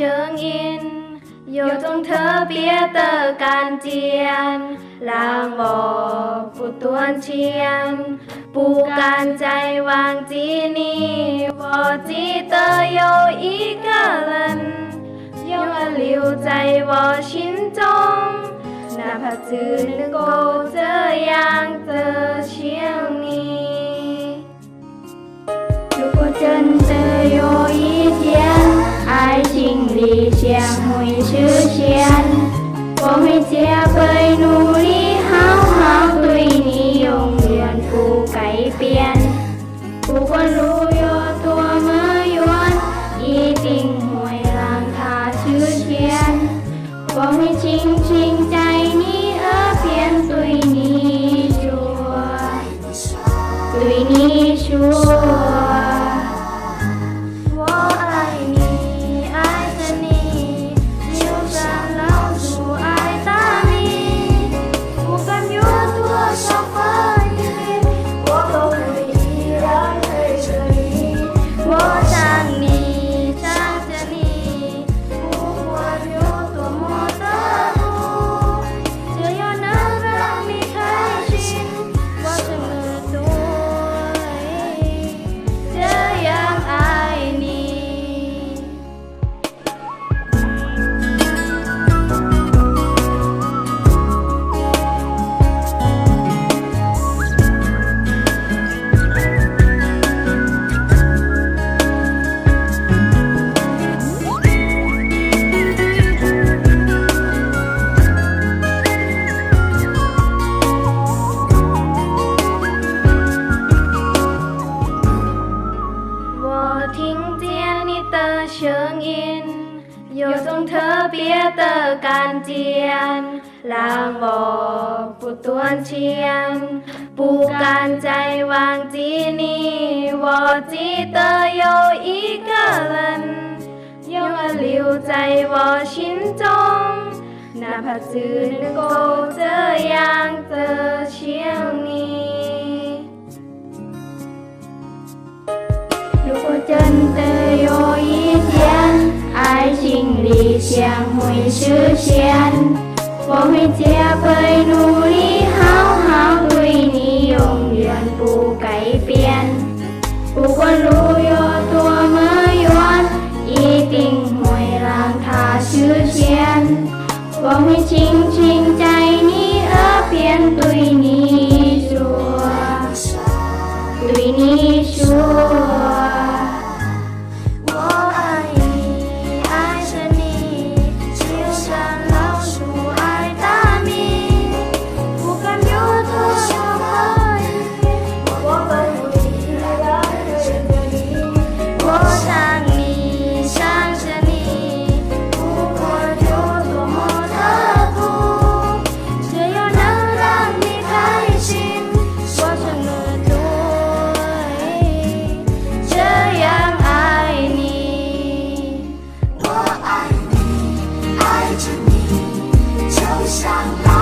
เชิงอินอยู่ตรงเธอเปียเตอร์การเจียนลางบอกปูตวนเชียนปูการใจวางจีนีวอจีเตอร์โยอีกาลันยังอลิวใจวอชินจงนนาจจืกโเอยางเจอชิ清理香灰出现，我们家被努力好好对你永远不改变，不管如有多么远，一定会让它出现，我会静静在你耳边对你说，对你说。โยูทรงเธอเปียเตอร์การเจียน ลางบอกปุตวนเชียนปูการใจวางจีนีวอจีเตอโยอีกะลันยงอลิวใจวอชินจง นาพจือนโก相会实现，我会加倍努力，好好对你，永远不改变。不管路有。shall